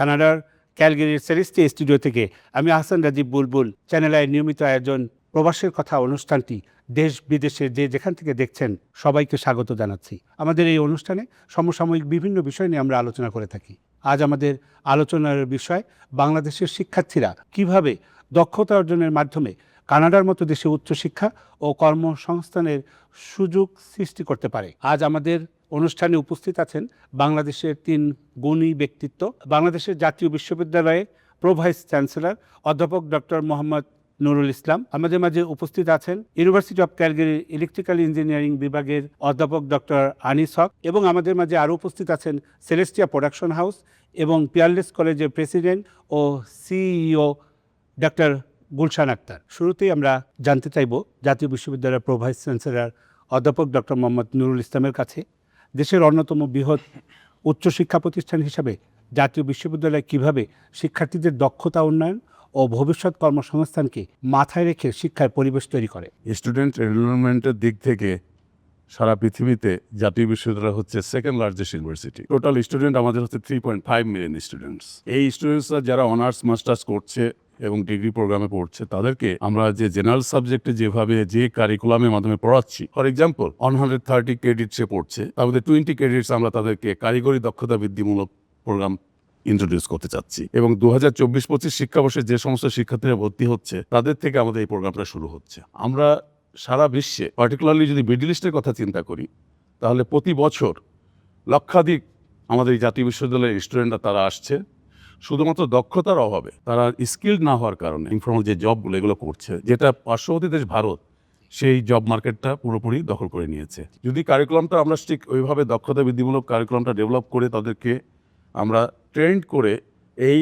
কানাডার ক্যালগেরির সেরিস্টি স্টুডিও থেকে আমি আহসান রাজীব বুলবুল চ্যানেল আই নিয়মিত আয়োজন, প্রবাসের কথা, অনুষ্ঠানটি দেশ বিদেশে যে যেখান থেকে দেখছেন সবাইকে স্বাগত জানাচ্ছি। আমাদের এই অনুষ্ঠানে সমসাময়িক বিভিন্ন বিষয় নিয়ে আমরা আলোচনা করে থাকি। আজ আমাদের আলোচনার বিষয় বাংলাদেশের শিক্ষার্থীরা কীভাবে দক্ষতা অর্জনের মাধ্যমে কানাডার মতো দেশে উচ্চশিক্ষা ও কর্মসংস্থানের সুযোগ সৃষ্টি করতে পারে। আজ আমাদের অনুষ্ঠানে উপস্থিত আছেন বাংলাদেশের তিন গুণী ব্যক্তিত্ব। বাংলাদেশের জাতীয় বিশ্ববিদ্যালয়ে প্রো ভাইস চ্যান্সেলর, অধ্যাপক ডক্টর মোহাম্মদ নুরুল ইসলাম। আমাদের মাঝে উপস্থিত আছেন university of Calgary electrical engineering বিভাগের অধ্যাপক ডক্টর আনিস হক এবং আমাদের মাঝে আরও উপস্থিত আছেন সেলেস্টিয়া প্রোডাকশন হাউস এবং পিয়ারলেস কলেজের প্রেসিডেন্ট ও সিইও ডক্টর গুলশান আক্তার। শুরুতেই আমরা জানতে চাইব জাতীয় বিশ্ববিদ্যালয়ের প্রো ভাইস চ্যান্সেলর অধ্যাপক ডক্টর মোহাম্মদ নুরুল ইসলামের কাছে, দেশের অন্যতম বৃহৎ উচ্চশিক্ষা প্রতিষ্ঠান হিসাবে জাতীয় বিশ্ববিদ্যালয় কীভাবে শিক্ষার্থীদের দক্ষতা উন্নয়ন ও ভবিষ্যৎ কর্মসংস্থানকে মাথায় রেখে শিক্ষার পরিবেশ তৈরি করে? স্টুডেন্ট এনরোলমেন্টের দিক থেকে সারা পৃথিবীতে জাতীয় বিশ্ববিদ্যালয় হচ্ছে second largest university total student আমাদের হচ্ছে three point five million students এই স্টুডেন্টসরা যারা অনার্স মাস্টার্স করছে এবং ডিগ্রি প্রোগ্রামে পড়ছে, তাদেরকে আমরা যে জেনারেল সাবজেক্টে যেভাবে যে কারিকুলামের মাধ্যমে পড়াচ্ছি for example one hundred thirty credit সে পড়ছে, তার মধ্যে টোয়েন্টি ক্রেডিটস আমরা তাদেরকে কারিগরি দক্ষতা বৃদ্ধিমূলক প্রোগ্রাম ইন্ট্রোডিউস করতে চাচ্ছি। এবং দু হাজার চব্বিশ পঁচিশ শিক্ষাবর্ষে যে সমস্ত শিক্ষার্থীরা ভর্তি হচ্ছে, তাদের থেকে আমাদের এই প্রোগ্রামটা শুরু হচ্ছে। আমরা সারা বিশ্বে পার্টিকুলারলি যদি মিডল ইস্টের কথা চিন্তা করি, তাহলে প্রতি বছর লক্ষাধিক আমাদের এই জাতীয় বিশ্ববিদ্যালয়ের স্টুডেন্টরা তারা আসছে। শুধুমাত্র দক্ষতার অভাবে তারা স্কিল্ড না হওয়ার কারণে ইনফর্মাল যে জবগুলো এগুলো করছে, যেটা পার্শ্ববর্তী দেশ ভারত, সেই জব মার্কেটটা পুরোপুরি দখল করে নিয়েছে। যদি কারিকুলামটা আমরা ঠিক ওইভাবে দক্ষতা বৃদ্ধিমূলক কারিকুলামটা ডেভেলপ করে তাদেরকে আমরা ট্রেন্ড করে এই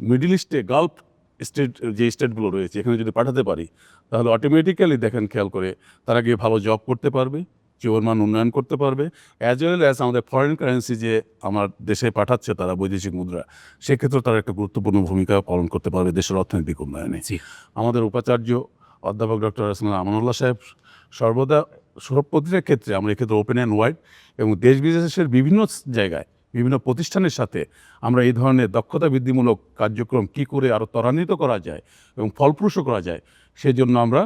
মিডিল ইস্টে গালফ স্টেট যে স্টেটগুলো রয়েছে, এখানে যদি পাঠাতে পারি, তাহলে অটোমেটিক্যালি দেখেন, খেয়াল করে তারা গিয়ে ভালো জব করতে পারবে। জীবনমান উন্নয়ন করতে পারবে। অ্যাজ ওয়েল অ্যাজ আমাদের ফরেন কারেন্সি যে আমার দেশে পাঠাচ্ছে তারা বৈদেশিক মুদ্রা সেক্ষেত্রেও তারা একটা গুরুত্বপূর্ণ ভূমিকা পালন করতে পারবে দেশের অর্থনৈতিক উন্নয়নে। আমাদের উপাচার্য অধ্যাপক ডক্টর আসমান আমানুল্লাহ সাহেব সর্বদা সব প্রতিটা ক্ষেত্রে আমরা এক্ষেত্রে ওপেন অ্যান্ড ওয়াইড এবং দেশ বিদেশের বিভিন্ন জায়গায় বিভিন্ন প্রতিষ্ঠানের সাথে আমরা এই ধরনের দক্ষতা বৃদ্ধিমূলক কার্যক্রম কি করে আরও ত্বরান্বিত করা যায় এবং ফলপ্রসূ করা যায় সেজন্য আমরা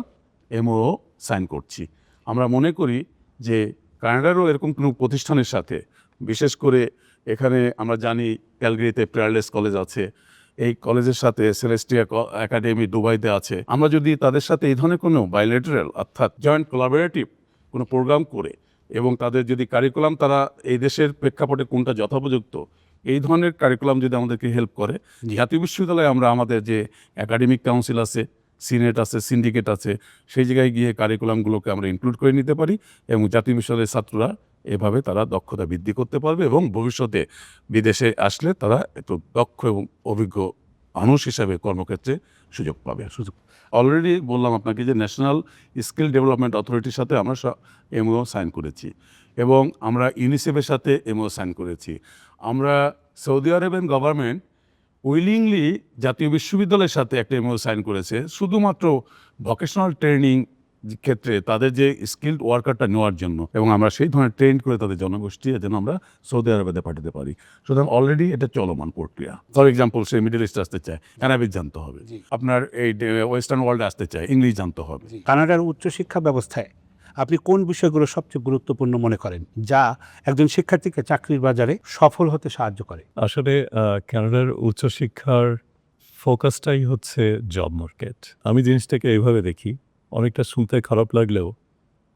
এমও সাইন করছি। আমরা মনে করি যে কানাডারও এরকম কোনো প্রতিষ্ঠানের সাথে বিশেষ করে এখানে আমরা জানি ক্যালগেরিতে প্রেয়ারলেস কলেজ আছে এই কলেজের সাথে সেলেস্টিয়া একাডেমি দুবাইতে আছে। আমরা যদি তাদের সাথে এই ধরনের কোনো বাইলেটারাল অর্থাৎ জয়েন্ট কোলাবোরেটিভ কোনো প্রোগ্রাম করে এবং তাদের যদি কারিকুলাম তারা এই দেশের প্রেক্ষাপটে কোনটা যথোপযুক্ত এই ধরনের কারিকুলাম যদি আমাদেরকে হেল্প করে জাতীয় বিশ্ববিদ্যালয়ে আমরা আমাদের যে একাডেমিক কাউন্সিল আছে সিনেট আছে সিন্ডিকেট আছে সেই জায়গায় গিয়ে কারিকুলামগুলোকে আমরা ইনক্লুড করে নিতে পারি এবং জাতীয় বিশ্ববিদ্যালয়ের ছাত্ররা এভাবে তারা দক্ষতা বৃদ্ধি করতে পারবে এবং ভবিষ্যতে বিদেশে আসলে তারা একটু দক্ষ এবং অভিজ্ঞ মানুষ হিসাবে কর্মক্ষেত্রে সুযোগ পাবে। সুযোগ। অলরেডি বললাম আপনাকে যে ন্যাশনাল স্কিল ডেভেলপমেন্ট অথরিটির সাথে আমরা এমও সাইন করেছি এবং আমরা ইউনিসেফের সাথে এমও সাইন করেছি। আমরা সৌদি আরবের গভর্নমেন্ট উইলিংলি জাতীয় বিশ্ববিদ্যালয়ের সাথে একটা এমও সাইন করেছে শুধুমাত্র ভোকেশনাল ট্রেনিং ক্ষেত্রে তাদের যে স্কিল্ড ওয়ার্কারটা নেওয়ার জন্য এবং আমরা সেই ধরনের ট্রেন করে তাদের জনগোষ্ঠী যেন আমরা সৌদি আরবে পাঠাতে পারি। সুতরাং অলরেডি এটা চলমান প্রক্রিয়া। ফর এক্সাম্পল সে মিডল ইস্টে আসতে চায় অ্যারাবিক জানতে হবে। আপনার এই ওয়েস্টার্ন ওয়ার্ল্ডে আসতে চায় ইংলিশ জানতে হবে। কানাডার উচ্চশিক্ষা ব্যবস্থায় আপনি কোন বিষয়গুলো সবচেয়ে গুরুত্বপূর্ণ মনে করেন যা একজন শিক্ষার্থীকে চাকরির বাজারে সফল হতে সাহায্য করে? আসলে আহ, কানাডার উচ্চশিক্ষার ফোকাসটাই হচ্ছে জব মার্কেট। আমি জিনিসটাকে এইভাবে দেখি অনেকটা শুনতে খারাপ লাগলেও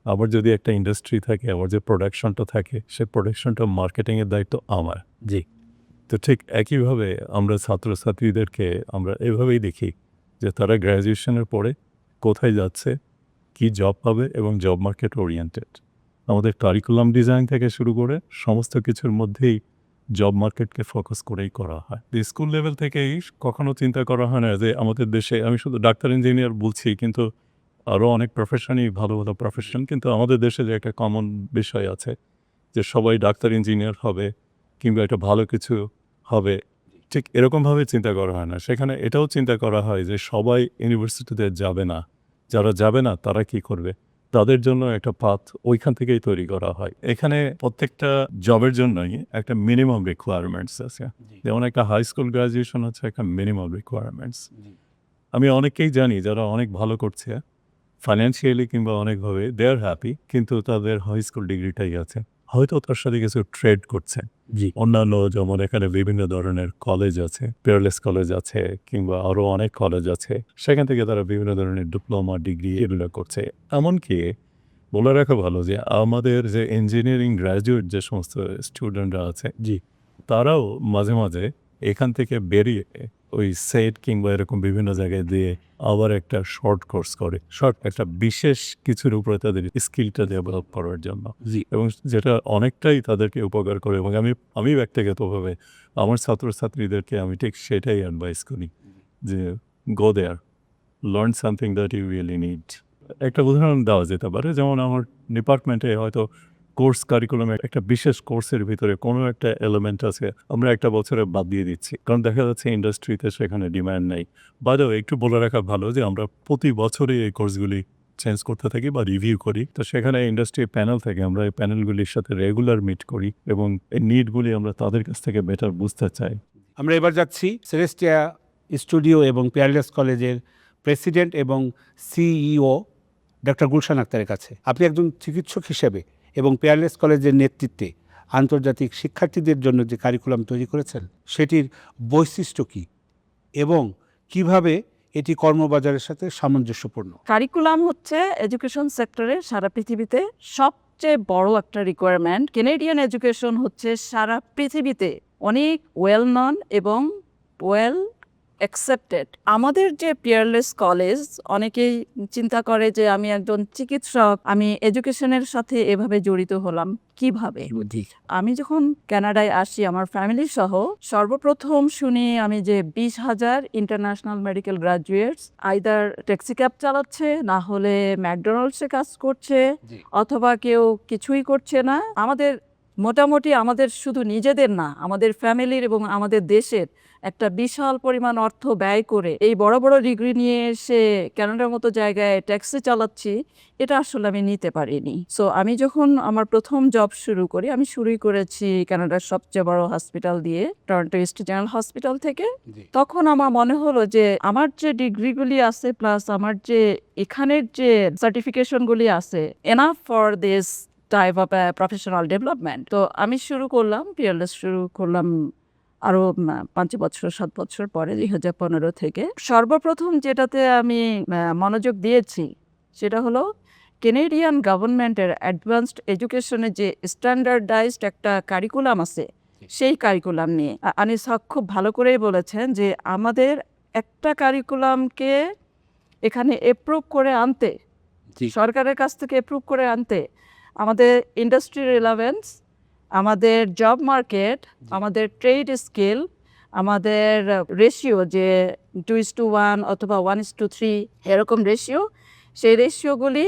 আমার যদি একটা ইন্ডাস্ট্রি থাকে আমার যে প্রোডাকশনটা থাকে সে প্রোডাকশনটা মার্কেটিংয়ের দায়িত্ব আমার। জি। তো ঠিক একইভাবে আমরা ছাত্রছাত্রীদেরকে আমরা এভাবেই দেখি যে তারা গ্র্যাজুয়েশনের পরে কোথায় যাচ্ছে কি জব পাবে এবং জব মার্কেট ওরিয়েন্টেড আমাদের কারিকুলাম ডিজাইন থেকে শুরু করে সমস্ত কিছুর মধ্যেই জব মার্কেটকে ফোকাস করেই করা হয়। স্কুল লেভেল থেকেই কখনো চিন্তা করা হয় না যে আমাদের দেশে, আমি শুধু ডাক্তার ইঞ্জিনিয়ার বলছি, কিন্তু আরও অনেক প্রফেশনই ভালো ভালো প্রফেশন কিন্তু আমাদের দেশে যে একটা কমন বিষয় আছে যে সবাই ডাক্তার ইঞ্জিনিয়ার হবে কিংবা একটা ভালো কিছু হবে, ঠিক এরকমভাবে চিন্তা করা হয় না। সেখানে এটাও চিন্তা করা হয় যে সবাই ইউনিভার্সিটিতে যাবে না। যারা যাবে না তারা কি করবে? তাদের জন্য একটা পাথ ওইখান থেকেই তৈরি করা হয়। এখানে প্রত্যেকটা জবের জন্যই একটা মিনিমাম রিকোয়ারমেন্টস আছে। যেমন একটা হাই স্কুল গ্রাজুয়েশন হচ্ছে একটা মিনিমাম রিকোয়ারমেন্টস আমি অনেকেই জানি যারা অনেক ভালো করছে ফাইন্যান্সিয়ালি কিংবা অনেকভাবে দে আর হ্যাপি কিন্তু তাদের হাই স্কুল ডিগ্রিটাই আছে। হয়তো তার সাথে কিছু ট্রেড করছে। জি। অন্যান্য যেমন এখানে বিভিন্ন ধরনের কলেজ আছে পেয়ারলেস কলেজ আছে কিংবা আরও অনেক কলেজ আছে সেখান থেকে তারা বিভিন্ন ধরনের ডিপ্লোমা ডিগ্রি এগুলো করছে। এমনকি বলে রাখা ভালো যে আমাদের যে ইঞ্জিনিয়ারিং গ্রাজুয়েট যে সমস্ত স্টুডেন্টরা আছে জি। তারাও মাঝে মাঝে এখান থেকে বেরিয়ে ওই সেট কিংবা এরকম বিভিন্ন জায়গায় দিয়ে আবার একটা শর্ট কোর্স করে। শর্ট একটা বিশেষ কিছুর উপরে তাদের স্কিলটা ডেভেলপ করার জন্য। জি। এবং যেটা অনেকটাই তাদেরকে উপকার করে এবং আমি আমি ব্যক্তিগতভাবে আমার ছাত্রছাত্রীদেরকে আমি ঠিক সেটাই অ্যাডভাইস করি যে go there learn something that you really need একটা উদাহরণ দেওয়া যেতে পারে যেমন আমার ডিপার্টমেন্টে হয়তো কোর্স কারিকুলামে একটা বিশেষ কোর্সের ভিতরে কোনো একটা এলিমেন্ট আছে, আমরা একটা বছরে বাদ দিয়ে দিচ্ছি। কারণ দেখা যাচ্ছে ইন্ডাস্ট্রিতে সেখানে ডিমান্ড নেই। বাদেও একটু বলে রাখা ভালো যে আমরা প্রতি বছরই এই কোর্সগুলি চেঞ্জ করতে থাকি বা রিভিউ করি। তো সেখানে ইন্ডাস্ট্রি প্যানেল থেকে আমরা এই প্যানেলগুলির সাথে রেগুলার মিট করি এবং এই নিডগুলি আমরা তাদের কাছ থেকে বেটার বুঝতে চাই। আমরা এবার যাচ্ছি সেরেস্টিয়া স্টুডিও এবং পেয়ারলেস কলেজের প্রেসিডেন্ট এবং সিইও ডক্টর গুলশান আক্তারের কাছে। আপনি একজন চিকিৎসক হিসেবে এবং পেয়ারলেস কলেজের নেতৃত্বে আন্তর্জাতিক শিক্ষার্থীদের জন্য যে কারিকুলাম তৈরি করেছেন, সেটির বৈশিষ্ট্য কী এবং কীভাবে এটি কর্মবাজারের সাথে সামঞ্জস্যপূর্ণ? কারিকুলাম হচ্ছে এডুকেশন সেক্টরে সারা পৃথিবীতে সবচেয়ে বড় একটা রিকোয়ারমেন্ট কেনেডিয়ান এডুকেশন হচ্ছে সারা পৃথিবীতে অনেক ওয়েল নন এবং ওয়েল অ্যাকসেপ্টেড আমাদের যে পিয়ারলেস কলেজ অনেকেই চিন্তা করে যে আমি একজন চিকিৎসক আমি এডুকেশনের সাথে এভাবে জড়িত হলাম কীভাবে? আমি যখন কানাডায় আসি আমার ফ্যামিলি সহ সর্বপ্রথম শুনি আমি যে বিশ হাজার international medical graduates either taxi cab চালাচ্ছে না হলে ম্যাকডোনাল্ডসে কাজ করছে অথবা কেউ কিছুই করছে না। আমাদের মোটামুটি আমাদের শুধু নিজেদের না আমাদের ফ্যামিলির এবং আমাদের দেশের একটা বিশাল পরিমাণ অর্থ ব্যয় করে এই বড় বড় ডিগ্রি নিয়ে এসে কানাডার মতো জায়গায় ট্যাক্সি চালাচ্ছি এটা আসলে আমি নিতে পারিনি। সো আমি যখন আমার প্রথম জব শুরু করি আমি শুরুই করেছি কানাডার সবচেয়ে বড় হসপিটাল দিয়ে টরন্টো ইস্ট জেনারেল হসপিটাল থেকে। তখন আমার মনে হলো যে আমার যে ডিগ্রিগুলি আছে প্লাস আমার যে এখানের যে সার্টিফিকেশনগুলি আছে enough for this type of professional development তো আমি শুরু করলাম পিয়ারলেস শুরু করলাম আরও পাঁচ বছর সাত বছর পরে দুই হাজার পনেরো থেকে সর্বপ্রথম যেটাতে আমি মনোযোগ দিয়েছি সেটা হলো কেনেডিয়ান গভর্নমেন্টের অ্যাডভান্সড এডুকেশনের যে স্ট্যান্ডার্ডাইজড একটা কারিকুলাম আছে সেই কারিকুলাম নিয়ে। আনিস হক খুব ভালো করেই বলেছেন যে আমাদের একটা কারিকুলামকে এখানে এপ্রুভ করে আনতে সরকারের কাছ থেকে এপ্রুভ করে আনতে আমাদের ইন্ডাস্ট্রি রিলেভেন্স আমাদের জব মার্কেট আমাদের ট্রেড স্কিল আমাদের রেশিও যে টু ইস টু ওয়ান অথবা ওয়ান ইস টু থ্রি এরকম রেশিও সেই রেশিওগুলি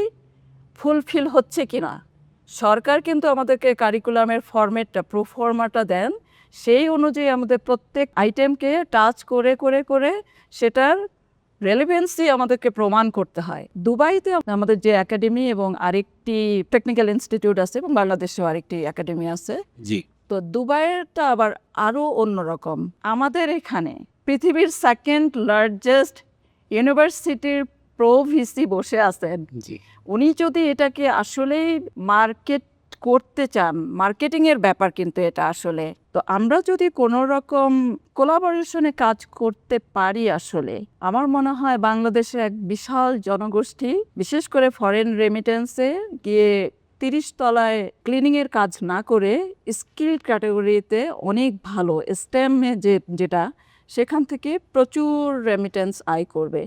ফুলফিল হচ্ছে কি না সরকার কিন্তু আমাদেরকে কারিকুলামের ফরম্যাটটা প্রোফর্মাটা দেন সেই অনুযায়ী আমাদের প্রত্যেক আইটেমকে টাচ করে করে করে সেটার রেলিভেন্সি আমাদেরকে প্রমাণ করতে হয়। দুবাইতে আমাদের যে একাডেমি এবং আরেকটি টেকনিক্যাল ইনস্টিটিউট আছে এবং বাংলাদেশেও আরেকটি একাডেমি আছে। জি। তো দুবাইয়েরটা আবার আরও অন্যরকম। আমাদের এখানে পৃথিবীর সেকেন্ড লার্জেস্ট ইউনিভার্সিটির প্রো ভিসি বসে আছেন। জি। উনি যদি এটাকে আসলেই মার্কেট করতে চান মার্কেটিং এর ব্যাপার কিন্তু এটা আসলে। তো আমরা যদি কোনো রকম কোলাবোরেশনে কাজ করতে পারি আসলে, আমার মনে হয় বাংলাদেশের এক বিশাল জনগোষ্ঠী, বিশেষ করে ফরেন রেমিটেন্সে গিয়ে তিরিশ তলায় ক্লিনিং এর কাজ না করে স্কিল ক্যাটাগরিতে অনেক ভালো স্টেমে যে, যেটা সেখান থেকে প্রচুর রেমিটেন্স আয় করবে।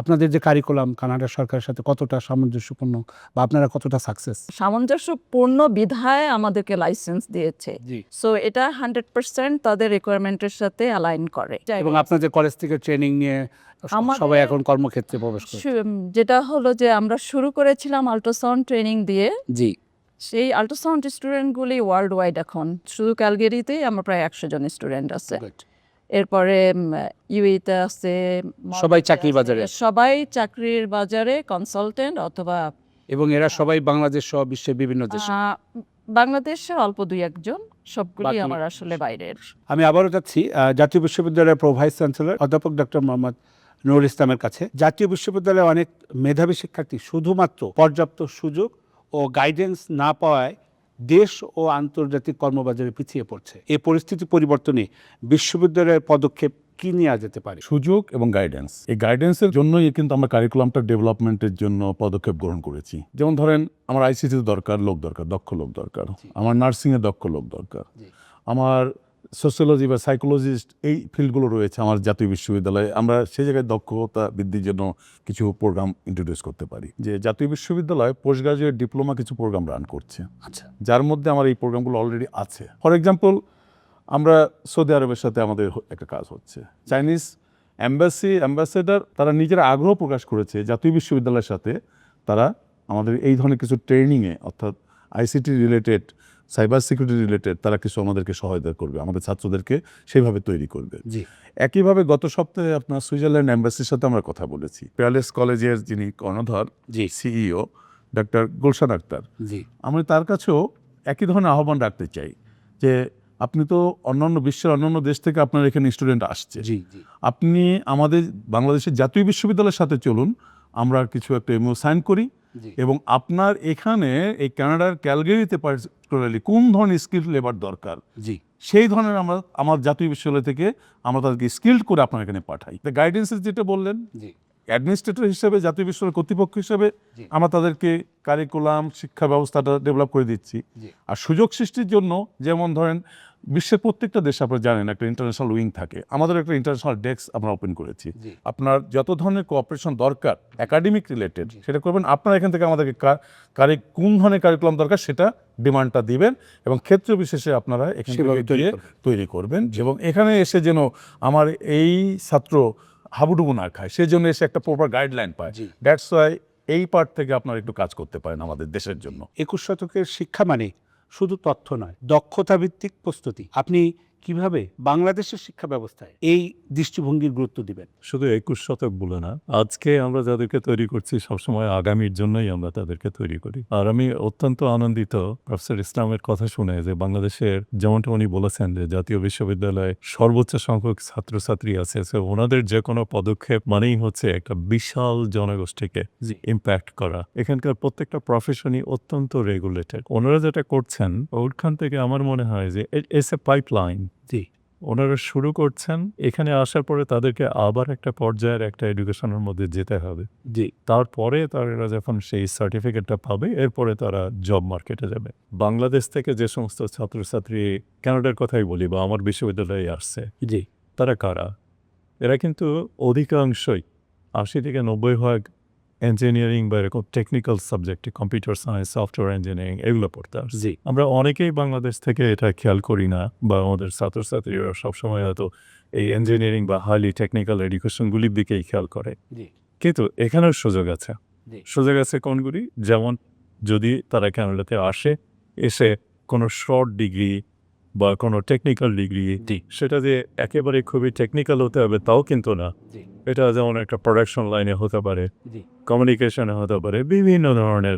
আপনাদের যে কারিকুলাম কানাডা সরকারের সাথে কতটা সামঞ্জস্যপূর্ণ বা আপনারা কতটা সাকসেস সামঞ্জস্যপূর্ণ বিধায় আমাদেরকে লাইসেন্স দিয়েছে। সো এটা হান্ড্রেড পার্সেন্ট তাদের রিকোয়ারমেন্টের সাথে অ্যালাইন করে। এবং আপনাদের কলেজ থেকে ট্রেনিং নিয়ে সবাই এখন কর্মক্ষেত্রে প্রবেশ করে যেটা হলো যে আমরা শুরু করেছিলাম আল্ট্রাসাউন্ড ট্রেনিং দিয়ে। জি। সেই আল্ট্রাসাউন্ড স্টুডেন্টগুলি ওয়ার্ল্ড ওয়াইড এখন। শুধু ক্যালগেরিতেই আমার প্রায় একশো জন স্টুডেন্ট আছে. এরপরে ইউইতে আছে সবাই চাকরির বাজারে। সবাই চাকরির বাজারে কনসালটেন্ট অথবা এবং এরা সবাই বাংলাদেশ সহ বিশ্বের বিভিন্ন দেশে। বাংলাদেশে অল্প দুই একজন সবগুলি আমার আসলে বাইরের। আমি আবারও যাচ্ছি জাতীয় বিশ্ববিদ্যালয়ের প্রো ভাইস চ্যান্সেলর অধ্যাপক ডক্টর মোহাম্মদ নুরুল ইসলামের কাছে। জাতীয় বিশ্ববিদ্যালয়ে অনেক মেধাবী শিক্ষার্থী শুধুমাত্র পর্যাপ্ত সুযোগ ও গাইডেন্স না পাওয়ায় দেশ ও আন্তর্জাতিক কর্মবাজারে পিছিয়ে পড়ছে। এই পরিস্থিতি পরিবর্তনে বিশ্ববিদ্যালয়ের পদক্ষেপ কি নেওয়া যেতে পারে? সুযোগ এবং গাইডেন্স এই গাইডেন্সের জন্যই কিন্তু আমরা কারিকুলামটা ডেভেলপমেন্টের জন্য পদক্ষেপ গ্রহণ করেছি। যেমন ধরেন আমার আইসিটিতে দরকার লোক দরকার দক্ষ লোক দরকার। আমার নার্সিংয়ে দক্ষ লোক দরকার। আমার সোশ্যোলজি বা সাইকোলজিস্ট এই ফিল্ডগুলো রয়েছে আমার জাতীয় বিশ্ববিদ্যালয়ে। আমরা সেই জায়গায় দক্ষতা বৃদ্ধির জন্য কিছু প্রোগ্রাম ইন্ট্রোডিউস করতে পারি। যে জাতীয় বিশ্ববিদ্যালয় পোস্ট গ্রাজুয়েট ডিপ্লোমা কিছু প্রোগ্রাম রান করছে। আচ্ছা। যার মধ্যে আমার এই প্রোগ্রামগুলো অলরেডি আছে। ফর এক্সাম্পল আমরা সৌদি আরবের সাথে আমাদের একটা কাজ হচ্ছে। চাইনিজ অ্যাম্বাসি অ্যাম্বাসেডার তারা নিজের আগ্রহ প্রকাশ করেছে জাতীয় বিশ্ববিদ্যালয়ের সাথে তারা আমাদের এই ধরনের কিছু ট্রেনিংয়ে অর্থাৎ ICT related cyber security related তারা কিছু আমাদেরকে সহায়তা করবে আমাদের ছাত্রদেরকে সেইভাবে তৈরি করবে। জি। একইভাবে গত সপ্তাহে আপনার সুইজারল্যান্ড অ্যাম্বাসির সাথে আমরা কথা বলেছি। পেয়ারলেস কলেজের যিনি কর্ণধর জি। CEO doctor Gulshan Akter ji. আমি তার কাছেও একই ধরনের আহ্বান রাখতে চাই যে আপনি তো অন্যান্য বিশ্বের অন্যান্য দেশ থেকে আপনার এখানে স্টুডেন্ট আসছে। জি। আপনি আমাদের বাংলাদেশের জাতীয় বিশ্ববিদ্যালয়ের সাথে চলুন আমরা কিছু একটা এমও সাইন করি এবং আপনার এখানে এই কানাডার ক্যালগেরিতে পার্টিকুলারলি কোন ধরনের স্কিল লেবার দরকার? জি। সেই ধরনের আমরা আমার জাতীয় বিশ্ববিদ্যালয় থেকে আমরা তাদেরকে স্কিল্ড করে আপনার এখানে পাঠাই। তা গাইডেন্সের যেটা বললেন জি। অ্যাডমিনিস্ট্রেটর হিসেবে জাতীয় বিশ্ববিদ্যালয় কর্তৃপক্ষ হিসেবে আমরা তাদেরকে কারিকুলাম শিক্ষা ব্যবস্থাটা ডেভেলপ করে দিচ্ছি। আর সুযোগ সৃষ্টির জন্য যেমন ধরেন বিশ্বের প্রত্যেকটা দেশে আপনারা জানেন একটা ইন্টারন্যাশনাল উইং থাকে। আমাদের একটা ইন্টারন্যাশনাল ডেস্ক আমরা ওপেন করেছি। আপনার যত ধরনের কোঅপারেশন দরকার একাডেমিক রিলেটেড সেটা করবেন। আপনারা এখান থেকে আমাদেরকে কারি কোন ধরনের কারিকুলাম দরকার সেটা ডিমান্ডটা দিবেন এবং ক্ষেত্র বিশেষে আপনারা এখান থেকে গিয়ে করবেন। তৈরি করবেন এবং এখানে এসে যেন আমার এই ছাত্র হাবুডুবু না খায় সেজন্য এসে একটা প্রপার গাইডলাইন পায়। দ্যাটস ওয়াই এই পার্ট থেকে আপনারা একটু কাজ করতে পারেন আমাদের দেশের জন্য। একুশ শতকের শিক্ষা মানে শুধু তথ্য নয় দক্ষতা ভিত্তিক প্রস্তুতি। আপনি কীভাবে বাংলাদেশের শিক্ষা ব্যবস্থায় এই দৃষ্টিভঙ্গির গুরুত্ব দিবেন? শুধু একুশ শতক বলে না আজকে আমরা যাদেরকে তৈরি করছি সবসময় আগামীর জন্যই আমরা তাদেরকে তৈরি করি। আর আমি অত্যন্ত আনন্দিত প্রফেসর ইসলামের কথা শুনে যে বাংলাদেশের যেমনটা উনি বলেছেন যে জাতীয় বিশ্ববিদ্যালয়ে সর্বোচ্চ সংখ্যক ছাত্রছাত্রী আছে সো ওনাদের যে কোনো পদক্ষেপ মানেই হচ্ছে একটা বিশাল জনগোষ্ঠীকে। ইম্প্যাক্ট করা। এখানকার প্রত্যেকটা প্রফেশনই অত্যন্ত রেগুলেটেড ওনারা যেটা করছেন ওখান থেকে আমার মনে হয় যে এস এ পাইপলাইন জি। ওনারা শুরু করছেন এখানে আসার পরে তাদেরকে আবার একটা পর্যায়ের একটা এডুকেশনের মধ্যে যেতে হবে। জি। তারপরে তারা যখন সেই সার্টিফিকেটটা পাবে এরপরে তারা জব মার্কেটে যাবে। বাংলাদেশ থেকে যে সমস্ত ছাত্রছাত্রী কানাডার কথাই বলি বা আমার বিশ্ববিদ্যালয়ে আসছে জি। তারা কারা? এরা কিন্তু অধিকাংশই আশি থেকে নব্বই ভাগ ইঞ্জিনিয়ারিং বা এরকম টেকনিক্যাল সাবজেক্টে কম্পিউটার সায়েন্স সফটওয়্যার ইঞ্জিনিয়ারিং এগুলো পড়তে আসছে আমরা অনেকেই বাংলাদেশ থেকে এটা খেয়াল করি না বা আমাদের ছাত্রছাত্রীরা সবসময় হয়তো এই ইঞ্জিনিয়ারিং বা হাইলি টেকনিক্যাল এডুকেশনগুলির দিকেই খেয়াল করে। কিন্তু এখানেও সুযোগ আছে। সুযোগ আছে কোনগুলি? যেমন যদি তারা ক্যানাডাতে আসে এসে কোনো শর্ট ডিগ্রি বা কোনো টেকনিক্যাল ডিগ্রি সেটা যে একেবারে খুবই টেকনিক্যাল হতে হবে তাও কিন্তু না। এটা যেমন একটা প্রোডাকশন লাইনে হতে পারে কমিউনিকেশনে হতে পারে বিভিন্ন ধরনের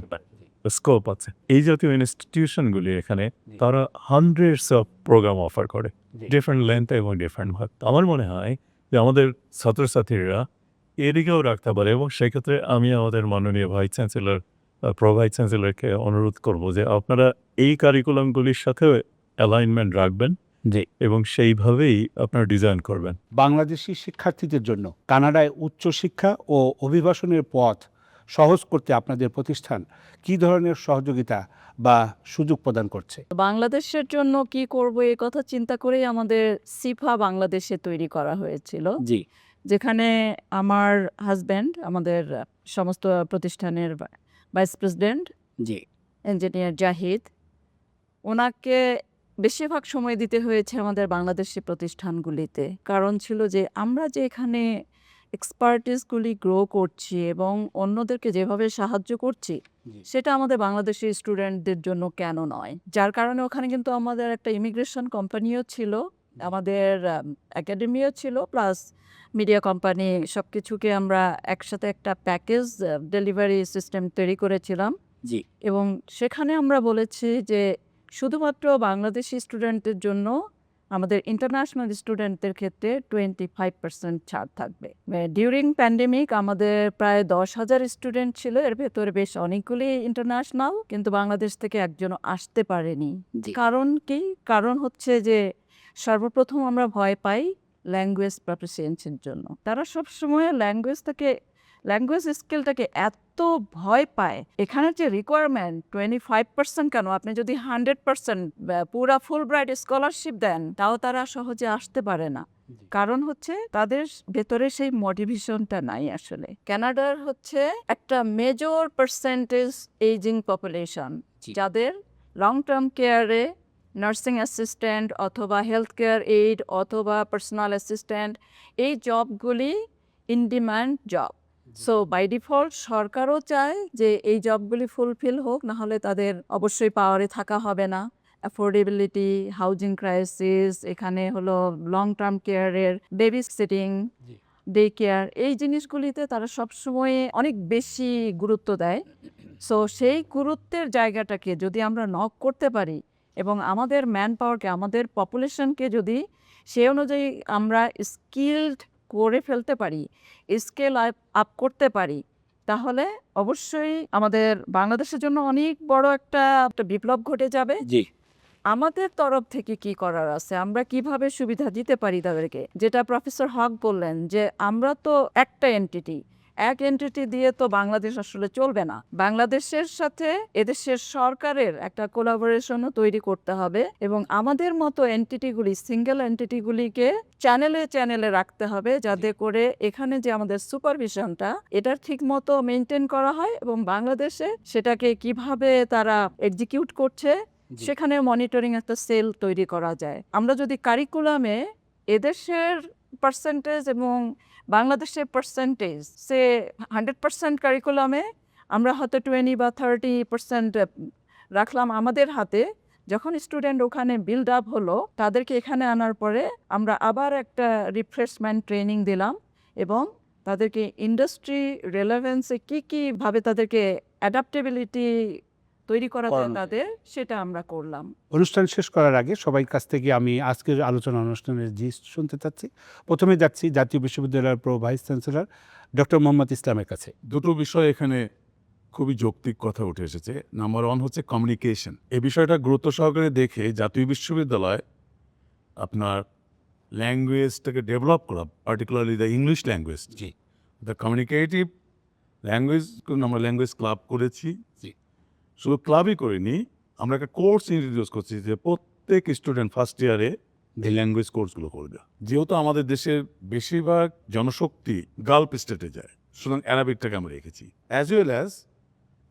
স্কোপ আছে। এই জাতীয় ইনস্টিটিউশনগুলি এখানে তারা হান্ড্রেডস অফ প্রোগ্রাম অফার করে। ডিফারেন্ট লেন্থ এবং ডিফারেন্ট ভাগ আমার মনে হয় যে আমাদের ছাত্রছাত্রীরা এদিকেও রাখতে পারে এবং সেক্ষেত্রে আমি আমাদের মাননীয় ভাইস চ্যান্সেলর প্রো ভাইস চ্যান্সেলরকে অনুরোধ করব যে আপনারা এই কারিকুলামগুলির সাথে অ্যালাইনমেন্ট রাখবেন জি। এবং সেইভাবেই আপনারা ডিজাইন করবেন। বাংলাদেশি শিক্ষার্থীদের জন্য কানাডায় উচ্চশিক্ষা ও অভিবাসনের পথ সহজ করতে আপনাদের প্রতিষ্ঠান কি ধরনের সহযোগিতা বা সুযোগ প্রদান করছে? বাংলাদেশের জন্য কি করব এই কথা চিন্তা করেই আমাদের সিফা বাংলাদেশে তৈরি করা হয়েছিল। জি। যেখানে আমার হাজব্যান্ড আমাদের সমস্ত প্রতিষ্ঠানের vice president ji. Engineer Zahid ওনাকে বেশিরভাগ সময় দিতে হয়েছে আমাদের বাংলাদেশি প্রতিষ্ঠানগুলিতে। কারণ ছিল যে আমরা যে এখানে এক্সপার্টিসগুলি গ্রো করছি এবং অন্যদেরকে যেভাবে সাহায্য করছি সেটা আমাদের বাংলাদেশি স্টুডেন্টদের জন্য কেন নয়? যার কারণে ওখানে কিন্তু আমাদের একটা ইমিগ্রেশন কোম্পানিও ছিল আমাদের একাডেমিও ছিল প্লাস মিডিয়া কোম্পানি সব কিছুকে আমরা একসাথে একটা প্যাকেজ ডেলিভারি সিস্টেম তৈরি করেছিলাম। জি। এবং সেখানে আমরা বলেছি যে শুধুমাত্র বাংলাদেশি স্টুডেন্টের জন্য আমাদের ইন্টারন্যাশনাল স্টুডেন্টদের ক্ষেত্রে টোয়েন্টি ফাইভ পার্সেন্ট ছাড় থাকবে। ডিউরিং প্যান্ডেমিক আমাদের প্রায় দশ হাজার স্টুডেন্ট ছিল এর ভেতরে বেশ অনেকগুলি ইন্টারন্যাশনাল কিন্তু বাংলাদেশ থেকে একজনও আসতে পারেনি। কারণ কি? কারণ হচ্ছে যে সর্বপ্রথম আমরা ভয় পাই ল্যাঙ্গুয়েজ প্রফিসিয়েন্সির জন্য। তারা সব সময় ল্যাঙ্গুয়েজটাকে ল্যাঙ্গুয়েজ স্কিলটাকে এত ভয় পায় এখানের যে রিকোয়ারমেন্ট টোয়েন্টি ফাইভ পার্সেন্ট কেন? আপনি যদি হান্ড্রেড পার্সেন্ট পুরা ফুল ব্রাইট স্কলারশিপ দেন তাও তারা সহজে আসতে পারে না। কারণ হচ্ছে তাদের ভেতরে সেই মোটিভেশনটা নাই আসলে। কানাডার হচ্ছে একটা মেজর পার্সেন্টেজ এইজিং পপুলেশন যাদের লং টার্ম কেয়ারে নার্সিং অ্যাসিস্ট্যান্ট অথবা হেলথ কেয়ার এইড অথবা পার্সোনাল অ্যাসিস্ট্যান্ট এই জবগুলি in demand job so by default সরকারও চায় যে এই জবগুলি ফুলফিল হোক না হলে তাদের অবশ্যই পাওয়ারে থাকা হবে না। অ্যাফোর্ডেবিলিটি হাউজিং ক্রাইসিস এখানে হলো লং টার্ম কেয়ারের বেবি সিটিং ডে কেয়ার এই জিনিসগুলিতে তারা সবসময় অনেক বেশি গুরুত্ব দেয়। সো সেই গুরুত্বের জায়গাটাকে যদি আমরা নক করতে পারি এবং আমাদের ম্যান পাওয়ারকে আমাদের পপুলেশনকে যদি সে অনুযায়ী আমরা স্কিলড করে ফেলতে পারি স্কেল আপ করতে পারি তাহলে অবশ্যই আমাদের বাংলাদেশের জন্য অনেক বড় একটা একটা বিপ্লব ঘটে যাবে। জি। আমাদের তরফ থেকে কি করার আছে? আমরা কীভাবে সুবিধা দিতে পারি তাদেরকে? যেটা প্রফেসর হক বললেন যে আমরা তো একটা এন্টিটি এক এন্টিটি দিয়ে তো বাংলাদেশ আসলে চলবে না। বাংলাদেশের সাথে এদেশের সরকারের একটা কোলাবোরেশনও তৈরি করতে হবে এবং আমাদের মতো এন্টিটিগুলি সিঙ্গেল এন্টিটিগুলিকে চ্যানেলে চ্যানেলে রাখতে হবে যাতে করে এখানে যে আমাদের সুপারভিশনটা এটার ঠিক মতো মেনটেন করা হয় এবং বাংলাদেশে সেটাকে কীভাবে তারা এক্সিকিউট করছে। সেখানে মনিটরিং একটা সেল তৈরি করা যায়। আমরা যদি কারিকুলামে এদেশের পার্সেন্টেজ এবং বাংলাদেশের পার্সেন্টেজ সে হান্ড্রেড পার্সেন্ট কারিকুলামে আমরা হয়তো টোয়েন্টি বা থার্টি পার্সেন্ট রাখলাম আমাদের হাতে। যখন স্টুডেন্ট ওখানে বিল্ড আপ হলো, তাদেরকে এখানে আনার পরে আমরা আবার একটা রিফ্রেশমেন্ট ট্রেনিং দিলাম এবং তাদেরকে ইন্ডাস্ট্রি রেলেভেন্সে কী কীভাবে তাদেরকে অ্যাডাপ্টেবিলিটি তৈরি করা যায় তাদের সেটা আমরা করলাম। অনুষ্ঠান শেষ করার আগে সবাই কাছ থেকে আমি আজকের আলোচনা অনুষ্ঠানের জিস্ট শুনতে চাচ্ছি। প্রথমে যাচ্ছি জাতীয় বিশ্ববিদ্যালয়ের pro vice chancellor doctor Mohammad ইসলামের কাছে। দুটো বিষয় এখানে খুবই যৌক্তিক কথা উঠে এসেছে। নাম্বার ওয়ান হচ্ছে কমিউনিকেশন এই বিষয়টা গুরুত্ব সহকারে দেখে জাতীয় বিশ্ববিদ্যালয় আপনার ল্যাঙ্গুয়েজটাকে ডেভেলপ করা particularly the English language G. The communicative language আমরা ল্যাঙ্গুয়েজ ক্লাব করেছি। জি। শুধু ক্লাবই করিনি আমরা একটা কোর্স ইন্ট্রোডিউস করছি যে প্রত্যেক স্টুডেন্ট ফার্স্ট ইয়ারে এই ল্যাঙ্গুয়েজ কোর্সগুলো করবে। যেহেতু আমাদের দেশের বেশিরভাগ জনশক্তি গাল্প স্টেটে যায় সুতরাং অ্যারাবিকটাকে আমরা রেখেছি। অ্যাজ ওয়েল অ্যাজ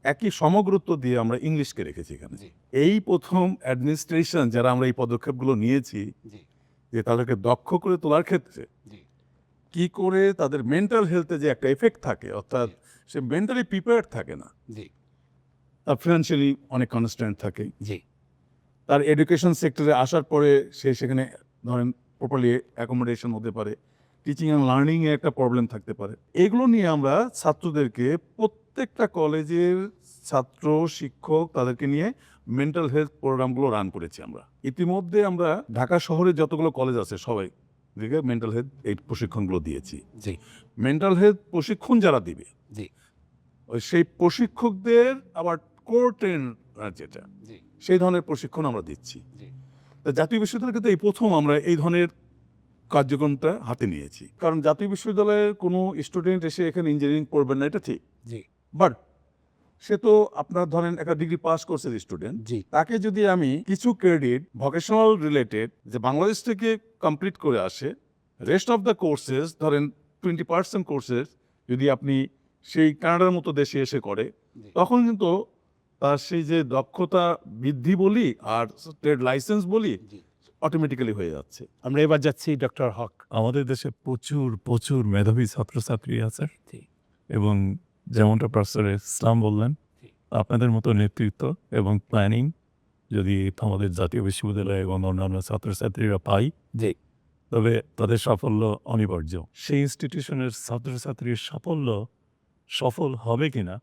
একই সমগ্রত্ব দিয়ে আমরা ইংলিশকে রেখেছি এখানে। এই প্রথম অ্যাডমিনিস্ট্রেশন যারা আমরা এই পদক্ষেপগুলো নিয়েছি যে তাদেরকে দক্ষ করে তোলার ক্ষেত্রে কি করে তাদের মেন্টাল হেলথে যে একটা এফেক্ট থাকে অর্থাৎ সে মেন্টালি প্রিপেয়ার্ড থাকে না। তার ফিনান্সিয়ালি অনেক কনস্ট্যান্ট থাকে। জি। তার এডুকেশন সেক্টরে আসার পরে সে সেখানে ধরেন প্রপারলি অ্যাকোমোডেশন হতে পারে টিচিং অ্যান্ড লার্নিংয়ে একটা প্রবলেম থাকতে পারে। এগুলো নিয়ে আমরা ছাত্রদেরকে প্রত্যেকটা কলেজের ছাত্র শিক্ষক তাদেরকে নিয়ে মেন্টাল হেলথ প্রোগ্রামগুলো রান করেছি আমরা। ইতিমধ্যে আমরা ঢাকা শহরে যতগুলো কলেজ আছে সবাই দিকে মেন্টাল হেলথ এই প্রশিক্ষণগুলো দিয়েছি। জি। মেন্টাল হেলথ প্রশিক্ষণ যারা দিবে জি। ওই সেই প্রশিক্ষকদের আবার কোর ট্রেন যেটা সেই ধরনের প্রশিক্ষণ আমরা দিচ্ছি। তা জাতীয় বিশ্ববিদ্যালয়ের ক্ষেত্রে এই প্রথম আমরা এই ধরনের কার্যক্রমটা হাতে নিয়েছি। কারণ জাতীয় বিশ্ববিদ্যালয়ের কোনো স্টুডেন্ট এসে এখানে ইঞ্জিনিয়ারিং পড়বেন না এটা ঠিক। জি। বাট সে তো আপনার ধরেন একটা ডিগ্রি পাস করছে স্টুডেন্ট জি। তাকে যদি আমি কিছু ক্রেডিট ভকেশনাল রিলেটেড যে বাংলাদেশ থেকে কমপ্লিট করে আসে রেস্ট অফ দ্য কোর্সেস ধরেন টোয়েন্টি পার্সেন্ট কোর্সেস যদি আপনি সেই কানাডার মতো দেশে এসে করে তখন কিন্তু তার সেই যে দক্ষতা বৃদ্ধি বলি আর ট্রেড লাইসেন্স বলি অটোমেটিক্যালি হয়ে যাচ্ছে। আমরা এবার যাচ্ছি ডক্টর হক। আমাদের দেশে প্রচুর প্রচুর মেধাবী ছাত্রছাত্রী আছে। এবং যেমনটা প্রফেসর ইসলাম বললেন আপনাদের মতো নেতৃত্ব এবং প্ল্যানিং যদি আমাদের জাতীয় বিশ্ববিদ্যালয় এবং অন্যান্য ছাত্রছাত্রীরা পাই জি। তবে তাদের সাফল্য অনিবার্য। সেই ইনস্টিটিউশনের ছাত্রছাত্রীর সাফল্য সফল হবে কিনা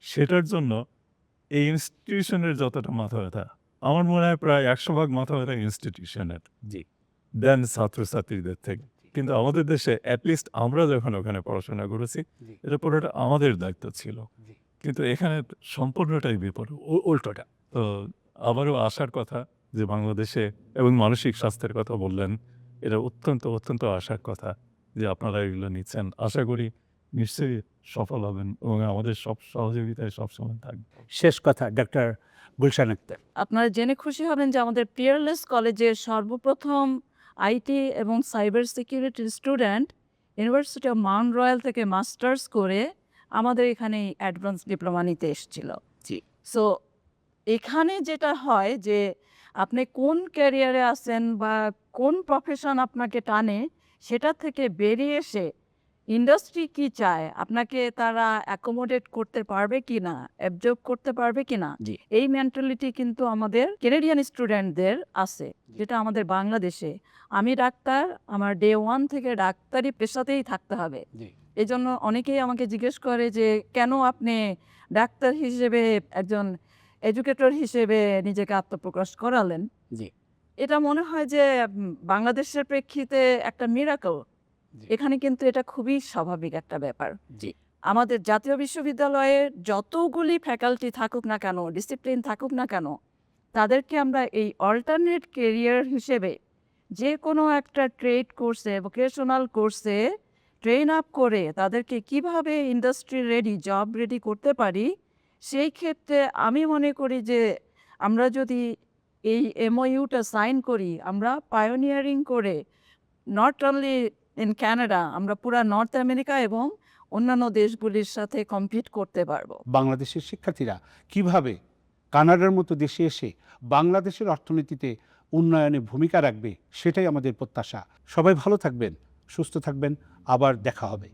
সেটার জন্য এই ইনস্টিটিউশনের যতটা মাথা ব্যথা আমার মনে হয় প্রায় একশো ভাগ মাথা ব্যথা ইনস্টিটিউশনের জি। দেন ছাত্রছাত্রীদের থেকে। কিন্তু আমাদের দেশে অ্যাটলিস্ট আমরা যখন ওখানে পড়াশোনা করেছি এটা পুরোটা আমাদের দায়িত্ব ছিল। কিন্তু এখানে সম্পূর্ণটাই বিপরীত। উল্টোটা। তো আবারও আসার কথা যে বাংলাদেশে এবং মানসিক স্বাস্থ্যের কথা বললেন এটা অত্যন্ত অত্যন্ত আশার কথা যে আপনারা এগুলো নিচ্ছেন। আশা করি নিশ্চয়ই সফল হবেন এবং আমাদের সব সহযোগিতায় সবসময় থাকবে। শেষ কথা ডক্টর গুলশান আক্তার। আপনারা জেনে খুশি হবেন যে আমাদের পিয়ারলেস কলেজের সর্বপ্রথম আইটি এবং সাইবার সিকিউরিটির student university of Mount Royal থেকে মাস্টার্স করে আমাদের এখানে অ্যাডভান্স ডিপ্লোমা নিতে এসেছিল। জি। সো এখানে যেটা হয় যে আপনি কোন ক্যারিয়ারে আছেন বা কোন প্রফেশন আপনাকে টানে সেটা থেকে বেরিয়ে এসে ইন্ডাস্ট্রি কি চায়? আপনাকে তারা অ্যাকোমোডেট করতে পারবে কি না? অ্যাবজর্ব করতে পারবে কি না? এই মেন্টালিটি কিন্তু আমাদের কেনেডিয়ান স্টুডেন্টদের আছে যেটা আমাদের বাংলাদেশে। আমি ডাক্তার আমার ডে ওয়ান থেকে ডাক্তারি পেশাতেই থাকতে হবে। এই জন্য অনেকেই আমাকে জিজ্ঞেস করে যে কেন আপনি ডাক্তার হিসেবে একজন এডুকেটর হিসেবে নিজেকে আত্মপ্রকাশ করালেন? এটা মনে হয় যে বাংলাদেশের প্রেক্ষিতে একটা মিরাকল। এখানে কিন্তু এটা খুবই স্বাভাবিক একটা ব্যাপার। জি। আমাদের জাতীয় বিশ্ববিদ্যালয়ে যতগুলি ফ্যাকাল্টি থাকুক না কেন ডিসিপ্লিন থাকুক না কেন তাদেরকে আমরা এই অল্টারনেট কেরিয়ার হিসেবে যে কোনো একটা ট্রেড কোর্সে ভোকেশনাল কোর্সে ট্রেন আপ করে তাদেরকে কীভাবে ইন্ডাস্ট্রি রেডি জব রেডি করতে পারি সেই ক্ষেত্রে আমি মনে করি যে আমরা যদি এই এমওইউটা সাইন করি আমরা পায়োনিয়ারিং করে নট অনলি ইন ক্যানাডা আমরা পুরা নর্থ আমেরিকা এবং অন্যান্য দেশগুলির সাথে কম্পিট করতে পারব। বাংলাদেশের শিক্ষার্থীরা কীভাবে কানাডার মতো দেশে এসে বাংলাদেশের অর্থনীতিতে উন্নয়নে ভূমিকা রাখবে, সেটাই আমাদের প্রত্যাশা। সবাই ভালো থাকবেন, সুস্থ থাকবেন, আবার দেখা হবে।